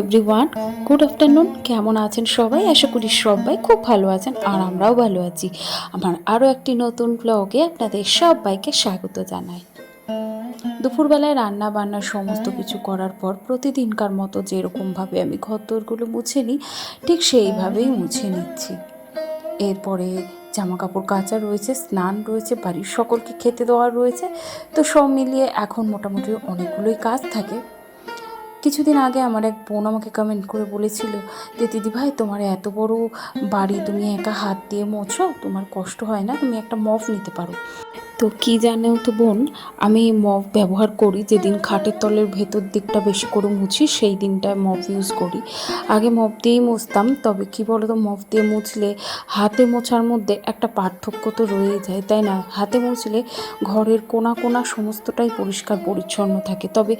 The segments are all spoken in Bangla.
এভরিওয়ান গুড আফটারনুন কেমন আছেন সবাই? আশা করি সবাই খুব ভালো আছেন আর আমরাও ভালো আছি। আমার আরও একটি নতুন ব্লগে আপনাদের সবাইকে স্বাগত জানাই। দুপুরবেলায় রান্না বান্না সমস্ত কিছু করার পর প্রতিদিনকার মতো যেরকমভাবে আমি ঘরদোরগুলো মুছে নিই, ঠিক সেইভাবেই মুছে নিচ্ছি। এরপরে জামা কাপড় কাচা রয়েছে, স্নান রয়েছে, বাড়ির সকলকে খেতে দেওয়া রয়েছে। তো সব মিলিয়ে এখন মোটামুটি অনেকগুলোই কাজ থাকে। কিছুদিন আগে আমার এক বোন আমাকে কমেন্ট করে বলেছিল যে দিদিভাই তোমার এত বড় বাড়ি, তুমি একা হাত দিয়ে মোছো, তোমার কষ্ট হয় না, তুমি একটা মফ নিতে পারো। তো কি জানো তো বোন? আমি মফ ব্যবহার করি, যেদিন খাটের তলের ভেতর দিকটা বেশি করে মুছি, সেই দিনটায় মফ ইউজ করি। আগে মফ দিয়েই মুছতাম, তবে কি বলো তো মফ দিয়ে মুছলে হাতে মোছার মধ্যে একটা পার্থক্য তো রয়ে যায়, তাই না? হাতে মুছলে ঘরের কোনা কোনা সমস্তটাই পরিষ্কার পরিচ্ছন্ন থাকে, তবে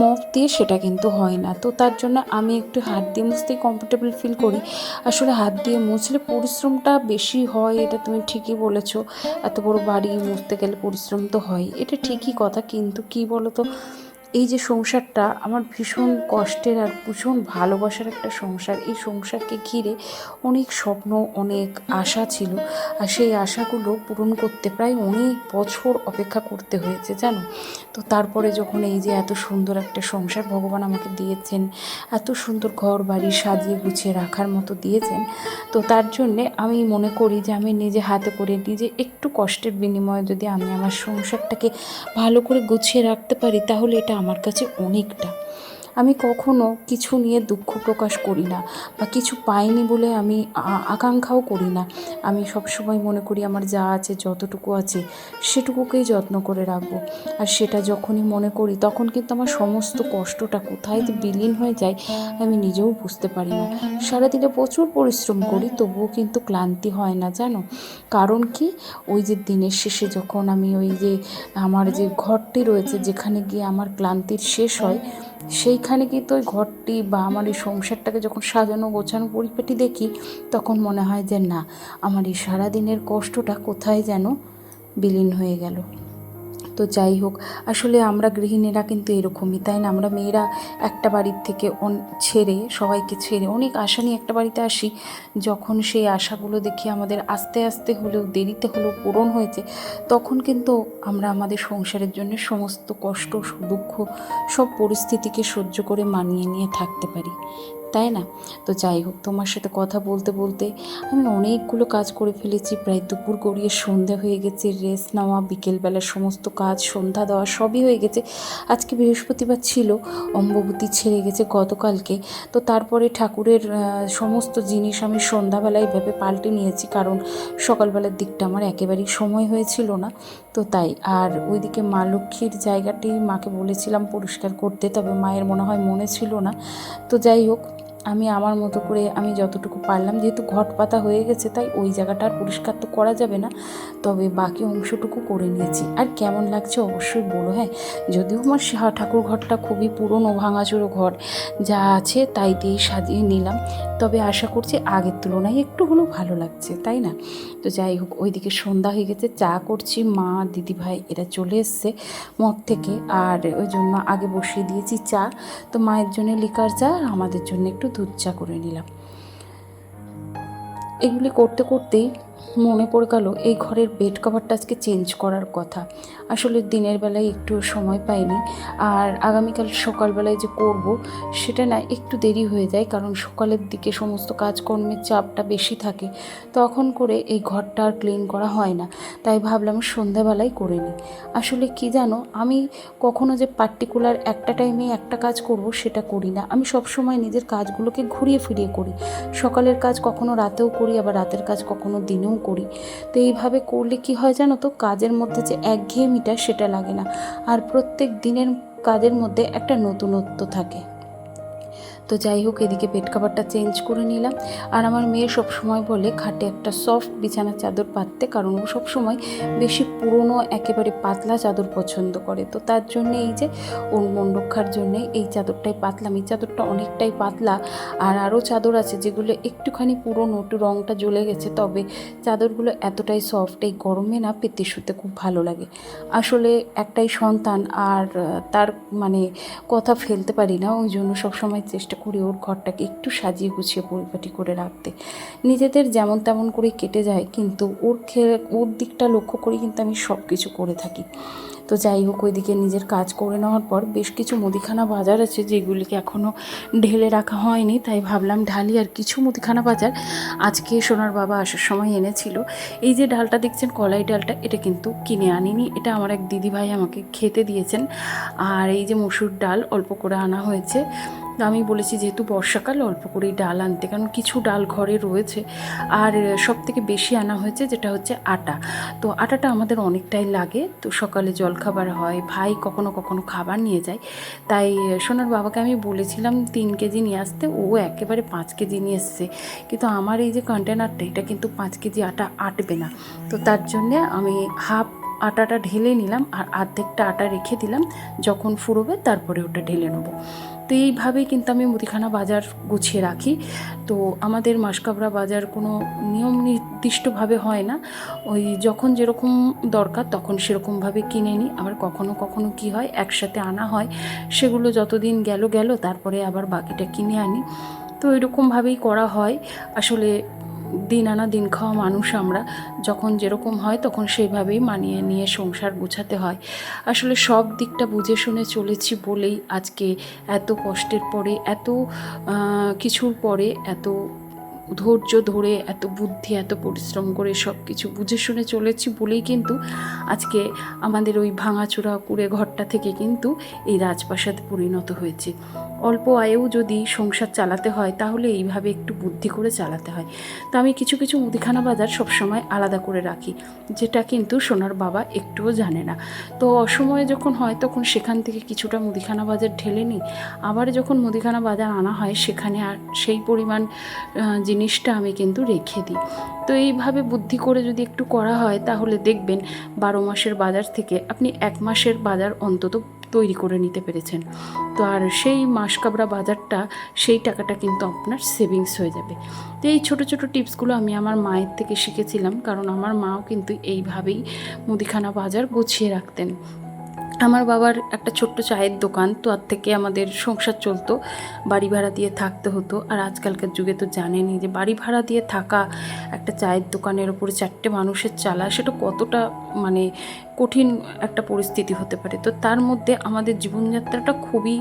মফ দিয়ে সেটা কিন্তু হয় না। তো তার জন্য আমি একটু হাত দিয়ে মুছতেই কমফোর্টেবল ফিল করি। আসলে হাত দিয়ে মুছলে পরিশ্রমটা বেশি হয়, এটা তুমি ঠিকই বলেছ। এত বড় বাড়ি মুছতে গেলে পরিশ্রম তো হয় এটা ঠিকই কথা। কিন্তু কি বলো তো এই যে সংসারটা, আমার ভীষণ কষ্টের আর ভীষণ ভালোবাসার একটা সংসার। এই সংসারকে ঘিরে অনেক স্বপ্ন, অনেক আশা ছিল। আর সেই আশাগুলো পূরণ করতে প্রায় অনেক বছর অপেক্ষা করতে হয়েছে, জানো? তো তারপরে যখন এই যে এত সুন্দর একটা সংসার ভগবান আমাকে দিয়েছেন, এত সুন্দর ঘর বাড়ি সাজিয়ে গুছিয়ে রাখার মতো দিয়েছেন, তো তার জন্যে আমি মনে করি যে আমি নিজে হাতে করে, নিজে একটু কষ্টের বিনিময়ে যদি আমি আমার সংসারটাকে ভালো করে গুছিয়ে রাখতে পারি, তাহলে এটা আমার কাছে অনেকটা। আমি কখনো কিছু নিয়ে দুঃখ প্রকাশ করি না বা কিছু পাইনি বলে আমি আকাঙ্ক্ষাও করি না। আমি সবসময় মনে করি আমার যা আছে, যতটুকু আছে, সেটুকুকেই যত্ন করে রাখব। আর সেটা যখনই মনে করি, তখন কিন্তু আমার সমস্ত কষ্টটা কোথায় যে বিলীন হয়ে যায়, আমি নিজেও বুঝতে পারি না। সারাদিনে প্রচুর পরিশ্রম করি, তবুও কিন্তু ক্লান্তি হয় না, জানো? কারণ কি? ওই যে দিনের শেষে যখন আমি ওই যে আমার যে ঘরটি রয়েছে, যেখানে গিয়ে আমার ক্লান্তির শেষ হয় সেইখানে কিন্তু ওই ঘরটি বা আমার এই সংসারটাকে যখন সাজানো গোছানো পরিপাটি দেখি, তখন মনে হয় যে না, আমার এই সারাদিনের কষ্টটা কোথায় যেন বিলীন হয়ে গেল। তো যাই হোক, আসলে আমরা গৃহিণীরা কিন্তু এরকমই, তাই না? আমরা মেয়েরা একটা বাড়ির থেকে ছেড়ে সবাইকে ছেড়ে অনেক আশা নিয়ে একটা বাড়িতে আসি। যখন সেই আশাগুলো দেখি আমাদের আস্তে আস্তে হলেও, দেরিতে হলেও পূরণ হয়েছে, তখন কিন্তু আমরা আমাদের সংসারের জন্য সমস্ত কষ্ট দুঃখ সব পরিস্থিতিকে সহ্য করে মানিয়ে নিয়ে থাকতে পারি। তাই না? তো যাই হোক, তোমার সাথে কথা বলতে বলতে আমি অনেকগুলো কাজ করে ফেলেছি। প্রায় দুপুর গড়িয়ে সন্ধে হয়ে গেছে রেস্ট নেওয়া বিকেলবেলার সমস্ত কাজ, সন্ধ্যা দেওয়া সবই হয়ে গেছে। আজকে বৃহস্পতিবার ছিল, অম্ববতী ছেড়ে গেছে গতকালকে। তো তারপরে ঠাকুরের সমস্ত জিনিস আমি সন্ধ্যাবেলায় ভেবে পাল্টে নিয়েছি, কারণ সকালবেলার দিকটা আমার একেবারেই সময় হয়েছিল না। তো তাই, আর ওইদিকে মা লক্ষ্মীর জায়গাটি মাকে বলেছিলাম পরিষ্কার করতে, তবে মায়ের মনে হয় মনে ছিল না। তো যাই হোক আমি আমার মতো করে আমি যতটুকু পারলাম, যেহেতু ঘট পাতা হয়ে গেছে, তাই ওই জায়গাটা আর পরিষ্কার তো করা যাবে না। তবে বাকি অংশটুকু করে নিয়েছি। আর কেমন লাগছে অবশ্যই বলো হ্যাঁ? যদিও আমার ঠাকুর ঘরটা খুবই পুরনো, ভাঙাচোরো ঘর, যা আছে তাই দিয়ে সাজিয়ে নিলাম। তবে আশা করছি আগের তুলনায় একটু হলেও ভালো লাগছে, তাই না? তো যাই হোক, ওইদিকে সন্ধ্যা হয়ে গেছে, চা করছি মা দিদি ভাই এরা চলে এসছে মঠ থেকে। আর ওই জন্য আগে বসিয়ে দিয়েছি চা। তো মায়ের জন্য লিকার চা, আর আমাদের জন্য একটু দুধ চা করে নিলাম। এগুলি করতে করতেই মনে পড়ে গেল এই ঘরের বেড কভারটা আজকে চেঞ্জ করার কথা। আসলে দিনের বেলায় একটু সময় পাইনি। আর আগামীকাল সকালবেলায় যে করব, সেটা না একটু দেরি হয়ে যায়, কারণ সকালের দিকে সমস্ত কাজকর্মের চাপটা বেশি থাকে। তখন করে এই ঘরটা আর ক্লিন করা হয় না। তাই ভাবলাম সন্ধ্যাবেলায় করে নিই। আসলে কি জানো, আমি কখনো যে পার্টিকুলার একটা টাইমে একটা কাজ করব, সেটা করি না। আমি সবসময় নিজের কাজগুলোকে ঘুরিয়ে ফিরিয়ে করি। সকালের কাজ কখনো রাতেও করি আবার রাতের কাজ কখনো দিনেও করি। তো এইভাবে করলে কি হয় জানো তো? কাজের মধ্যে যে একঘেয়েমিটা সেটা লাগে না। আর প্রত্যেক দিনের কাজের মধ্যে একটা নতুনত্ব থাকে। তো যাই হোক, এদিকে বেড কাভারটা চেঞ্জ করে নিলাম। আর আমার মেয়ে সব সময় বলে, খাটে একটা সফট বিছানার চাদর পাততে। কারণ ও সব সময় বেশি পুরনো, একেবারে পাতলা চাদর পছন্দ করে। তো তার জন্য এই যে, ওর মন রক্ষার জন্যে এই চাদরটাই পাতলাম। এই চাদরটা অনেকটাই পাতলা। আর আরও চাদর আছে যেগুলো একটুখানি পুরনো, একটু রঙটা জ্বলে গেছে, তবে চাদরগুলো এতটাই সফট এই গরমে না পেতে শুতে খুব ভালো লাগে। আসলে একটাই সন্তান, আর তার মানে কথা ফেলতে পারি না, ওই জন্য সবসময় চেষ্টা করি ওর ঘরটাকে একটু সাজিয়ে গুছিয়ে পরিপাটি করে রাখতে। নিজেদের যেমন তেমন করে কেটে যায়, কিন্তু ওর খেয়ে ওর দিকটা লক্ষ্য করে কিন্তু আমি সব কিছু করে থাকি। তো যাই হোক, ওইদিকে নিজের কাজ করে নেওয়ার পর বেশ কিছু মুদিখানা বাজার আছে যেগুলিকে এখনও ঢেলে রাখা হয়নি, তাই ভাবলাম ঢালি আর কিছু মুদিখানা বাজার আজকে সোনার বাবা আসার সময় এনেছিল। এই যে ডালটা দেখছেন, কলাই ডালটা, এটা কিন্তু কিনে আনিনি। এটা আমার এক দিদিভাই আমাকে খেতে দিয়েছেন। আর এই যে মসুর ডাল অল্প করে আনা হয়েছে। আমি বলেছি যেহেতু বর্ষাকাল, অল্প করেই ডাল আনতে। কারণ কিছু ডাল ঘরে রয়েছে। আর সব থেকে বেশি আনা হয়েছে যেটা হচ্ছে আটা। তো আটাটা আমাদের অনেকটাই লাগে। তো সকালে জলখাবার হয়। ভাই কখনো কখনো খাবার নিয়ে যায়। তাই সোনার বাবাকে আমি বলেছিলাম তিন কেজি নিয়ে আসতে। ও একেবারে পাঁচ কেজি নিয়ে এসছে। কিন্তু আমার এই যে কন্টেনারটা এটা কিন্তু পাঁচ কেজি আটা আটবে না। তো তার জন্যে আমি হাফ আটাটা ঢেলে নিলাম। আর অর্ধেকটা আটা রেখে দিলাম। যখন ফুরোবে, তারপরে ওটা ঢেলে নেব। তো এইভাবেই কিন্তু আমি মুদিখানা বাজার গুছিয়ে রাখি। তো আমাদের মাসকাবরা বাজার কোনো নিয়ম নির্দিষ্টভাবে হয় না। ওই যখন যেরকম দরকার তখন সেরকমভাবে কিনে নিই। আবার কখনো কখনো কি হয়, একসাথে আনা হয়, সেগুলো যতদিন গেল গেল তারপরে আবার বাকিটা কিনে আনি। তো এরকমভাবেই করা হয়। আসলে দিন আনা দিন খাওয়া মানুষ আমরা, যখন যেরকম হয় তখন সেইভাবেই মানিয়ে নিয়ে সংসার গোছাতে হয়। আসলে সব দিকটা বুঝে শুনে চলেছি বলেই আজকে এত কষ্টের পরে, এত কিছুর পরে, এত ধৈর্য ধরে এত বুদ্ধি এত পরিশ্রম করে সব কিছু বুঝে শুনে চলেছি বলেই কিন্তু আজকে আমাদের ওই ভাঙাচোরা কুড়ে ঘরটা থেকে কিন্তু এই রাজপ্রাসাদ পরিণত হয়েছে। অল্প আয়েও যদি সংসার চালাতে হয় তাহলে এইভাবে একটু বুদ্ধি করে চালাতে হয়। তো আমি কিছু কিছু মুদিখানা বাজার সবসময় আলাদা করে রাখি যেটা কিন্তু সোনার বাবা একটুও জানে না। তো অসময়ে যখন হয় তখন সেখান থেকে কিছুটা মুদিখানা বাজার ঢেলে নিই। আবার যখন মুদিখানা বাজার আনা হয় সেখানে আর সেই পরিমাণ আহ, জিনিসটা আমি কিন্তু রেখে দিই। তো এইভাবে বুদ্ধি করে যদি একটু করা হয়, তাহলে দেখবেন বারো মাসের বাজার থেকে আপনি এক মাসের বাজার অন্তত তৈরি করে নিতে পেরেছেন। তো আর সেই মাসকাবরা বাজারটা, সেই টাকাটা কিন্তু আপনার সেভিংস হয়ে যাবে। তো এই ছোটো ছোটো টিপসগুলো আমি আমার মায়ের থেকে শিখেছিলাম, কারণ আমার মাও কিন্তু এইভাবেই মুদিখানা বাজার গুছিয়ে রাখতেন। আমার বাবার একটা ছোট্ট চায়ের দোকান, তো আর থেকে আমাদের সংসার চলতো। বাড়ি ভাড়া দিয়ে থাকতে হতো। আর আজকালকার যুগে তো জানেনি যে বাড়ি ভাড়া দিয়ে থাকা একটা চায়ের দোকানের ওপরে চারটে মানুষের চালা, সেটা কতটা মানে কঠিন একটা পরিস্থিতি হতে পারে। তো তার মধ্যে আমাদের জীবনযাত্রাটা খুবই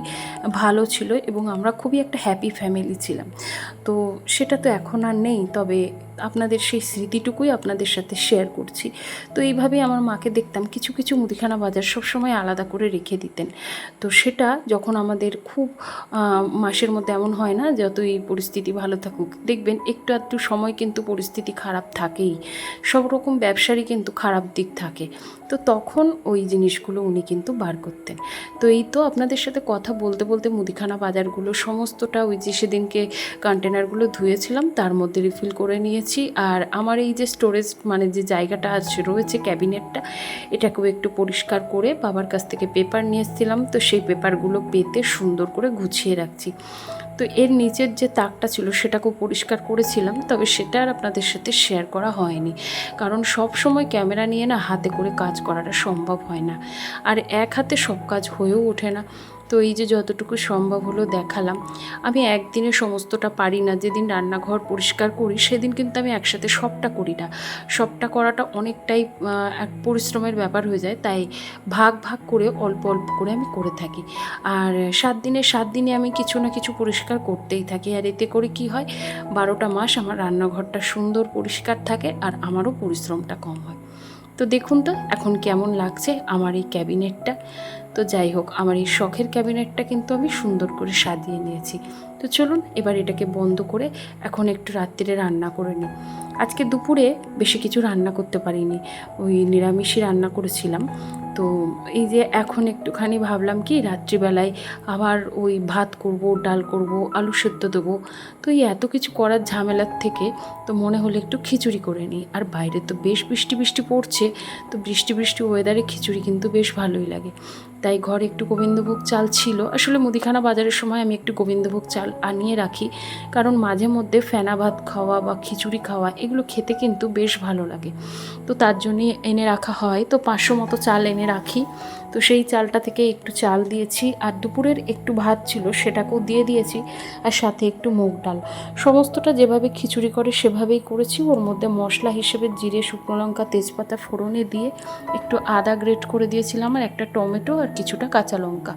ভালো ছিল এবং আমরা খুবই একটা হ্যাপি ফ্যামিলি ছিলাম। তো সেটা তো এখন আর নেই, তবে আপনাদের সেই স্মৃতিটুকুই আপনাদের সাথে শেয়ার করছি। তো এইভাবেই আমার মাকে দেখতাম, কিছু কিছু মুদিখানা বাজার সবসময় আলাদা করে রেখে দিতেন। তো সেটা যখন আমাদের খুব মাসের মধ্যে এমন হয় না, যতই পরিস্থিতি ভালো থাকুক, দেখবেন একটু একটু সময় কিন্তু পরিস্থিতি খারাপ থাকেই। সব রকম ব্যবসারই কিন্তু খারাপ দিক থাকে। তো তখন ওই জিনিসগুলো উনি কিন্তু বার করতেন। তো এই তো আপনাদের সাথে কথা বলতে বলতে মুদিখানা বাজারগুলো সমস্তটা ওই যে সেদিনকে কন্টেনারগুলো ধুয়েছিলাম, তার মধ্যে রিফিল করে নিয়েছি। আর আমার এই যে স্টোরেজ মানে যে জায়গাটা আছে রয়েছে ক্যাবিনেটটা, এটাকেও একটু পরিষ্কার করে বাবার কাছ থেকে পেপার নিয়ে এসেছিলাম। তো সেই পেপারগুলো পেতে সুন্দর করে গুছিয়ে রাখছি। তো এর নিচের যে তাকটা ছিল সেটাকেও পরিষ্কার করেছিলাম, তবে সেটা আর আপনাদের সাথে শেয়ার করা হয়নি। কারণ সব সময় ক্যামেরা নিয়ে না হাতে করে কাজ করাটা সম্ভব হয় না। আর এক হাতে সব কাজ হয়েও ওঠে না। তো এই যে যতটুকু সম্ভব হলো দেখালাম। আমি একদিনে সমস্তটা পারি না। যেদিন রান্নাঘর পরিষ্কার করি, সেদিন কিন্তু আমি একসাথে সবটা করি না। সবটা করাটা অনেকটাই এক পরিশ্রমের ব্যাপার হয়ে যায়। তাই ভাগ ভাগ করে, অল্প অল্প করে আমি করে থাকি। আর সাত দিনে সাত দিনে আমি কিছু না কিছু পরিষ্কার করতেই থাকি। আর এতে করে কি হয়, বারোটা মাস আমার রান্নাঘরটা সুন্দর পরিষ্কার থাকে আর আমারও পরিশ্রমটা কম হয়। তো দেখুন তো, এখন কেমন লাগছে আমার এই ক্যাবিনেটটা। তো যাই হোক, আমার এই শখের ক্যাবিনেটটা কিন্তু আমি সুন্দর করে সাজিয়ে নিয়েছি। তো চলুন, এবার এটাকে বন্ধ করে এখন একটু রাত্রিরে রান্না করে নিই। আজকে দুপুরে বেশি কিছু রান্না করতে পারিনি, ওই নিরামিষই রান্না করেছিলাম। তো এই যে এখন একটুখানি ভাবলাম কি, রাত্রিবেলায় আবার ওই ভাত করব, ডাল করব, আলু সেদ্ধ দেবো। তো এই এত কিছু করার ঝামেলার থেকে তো মনে হলো একটু খিচুড়ি করে নিই। আর বাইরে তো বেশ বৃষ্টি বৃষ্টি পড়ছে, তো বৃষ্টি বৃষ্টি ওয়েদারে খিচুড়ি কিন্তু বেশ ভালোই লাগে। তাই ঘরে একটু গোবিন্দভোগ চাল ছিল। আসলে মুদিখানা বাজারের সময় আমি একটু গোবিন্দভোগ চাল আনিয়ে রাখি, কারণ মাঝে মধ্যে ফেনা ভাত খাওয়া বা খিচুড়ি খাওয়া এগুলো খেতে কিন্তু বেশ ভালো লাগে। তো তার জন্যে এনে রাখা হয়। তো পাঁচশো মতো চাল এনে রাখি। তো সেই চালটা থেকে একটু চাল দিয়েছি আর দুপুরের একটু ভাত ছিল সেটাকেও দিয়ে দিয়েছি আর সাথে একটু মুগ ডাল। সমস্তটা যেভাবে খিচুড়ি করে সেভাবেই করেছি। ওর মধ্যে মশলা হিসেবে জিরে, শুকনো লঙ্কা, তেজপাতা ফোড়নে দিয়ে একটু আদা গ্রেট করে দিয়েছিলাম আর একটা টমেটো আর কিছুটা কাঁচা লঙ্কা।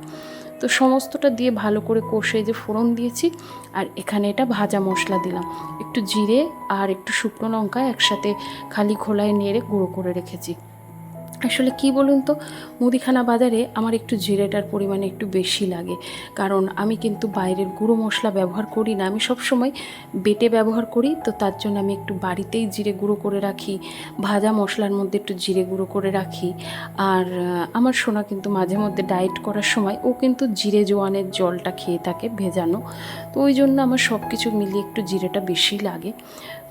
তো সমস্তটা দিয়ে ভালো করে কষে যে ফোড়ন দিয়েছি আর এখানে এটা ভাজা মশলা দিলাম। একটু জিরে আর একটু শুকনো লঙ্কা একসাথে খালি খোলায় নেড়ে গুঁড়ো করে রেখেছি। আসলে কি বলুন তো, মুদিখানা বাজারে আমার একটু জিরেটার পরিমাণে একটু বেশি লাগে। কারণ আমি কিন্তু বাইরের গুঁড়ো মশলা ব্যবহার করি না, আমি সবসময় বেটে ব্যবহার করি, তো তার জন্য আমি একটু বাড়িতেই জিরে গুঁড়ো করে রাখি, ভাজা মশলার মধ্যে একটু জিরে গুঁড়ো করে রাখি। আর আমার সোনা কিন্তু মাঝে মধ্যে ডায়েট করার সময় ও কিন্তু জিরে জোয়ানের জলটা খেয়ে থাকে ভেজানো, তো ওই জন্য আমার সব কিছু মিলিয়ে একটু জিরেটা বেশি লাগে।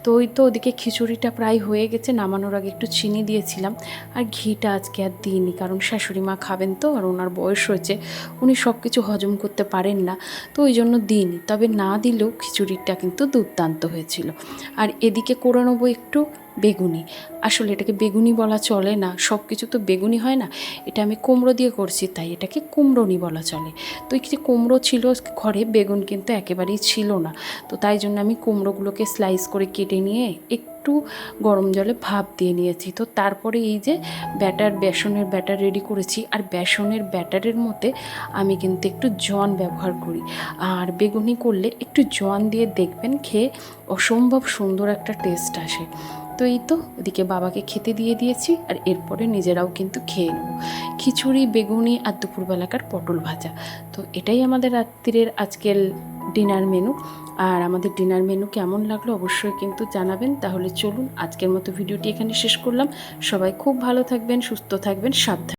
তো ওই তো ওদিকে খিচুড়িটা প্রায় হয়ে গেছে, নামানোর আগে একটু চিনি দিয়েছিলাম। আর ঘিটা আজকে আর দিইনি, কারণ শাশুড়ি মা খাবেন তো আর ওনার বয়স হয়েছে, উনি সব কিছু হজম করতে পারেন না, তো ওই জন্য দিইনি। তবে না দিলেও খিচুড়িটা কিন্তু দুর্দান্ত হয়েছিল। আর এদিকে করে নেব একটু বেগুনি। আসলে এটাকে বেগুনি বলা চলে না সব কিছু তো বেগুনি হয় না। এটা আমি কুমড়ো দিয়ে করছি, তাই এটাকে কুমড়োনি বলা চলে। তো এই যে কুমড়ো ছিল ঘরে, বেগুন কিন্তু একেবারেই ছিল না। তো তাই জন্য আমি কুমড়োগুলোকে স্লাইস করে কেটে নিয়ে একটু গরম জলে ভাপ দিয়ে নিয়েছি। তো তারপরে এই যে ব্যাটার বেসনের ব্যাটার রেডি করেছি। আর বেসনের ব্যাটারের মধ্যে আমি কিন্তু একটু জোয়ান ব্যবহার করি। আর বেগুনি করলে একটু জোয়ান দিয়ে দেখবেন খেয়ে অসম্ভব সুন্দর একটা টেস্ট আসে। তো এই তো, ওদিকে বাবাকে খেতে দিয়ে দিয়েছি আর এরপরে নিজেরাও কিন্তু খেয়ে নেব। খিচুড়ি, বেগুনি আর দুপুরবেলাকার পটল ভাজা। তো এটাই আমাদের রাত্রির আজকের ডিনার মেনু। আর আমাদের ডিনার মেনু কেমন লাগল অবশ্যই কিন্তু জানাবেন। তাহলে চলুন আজকের মতো ভিডিওটি এখানে শেষ করলাম। সবাই খুব ভালো থাকবেন, সুস্থ থাকবেন, সাবধান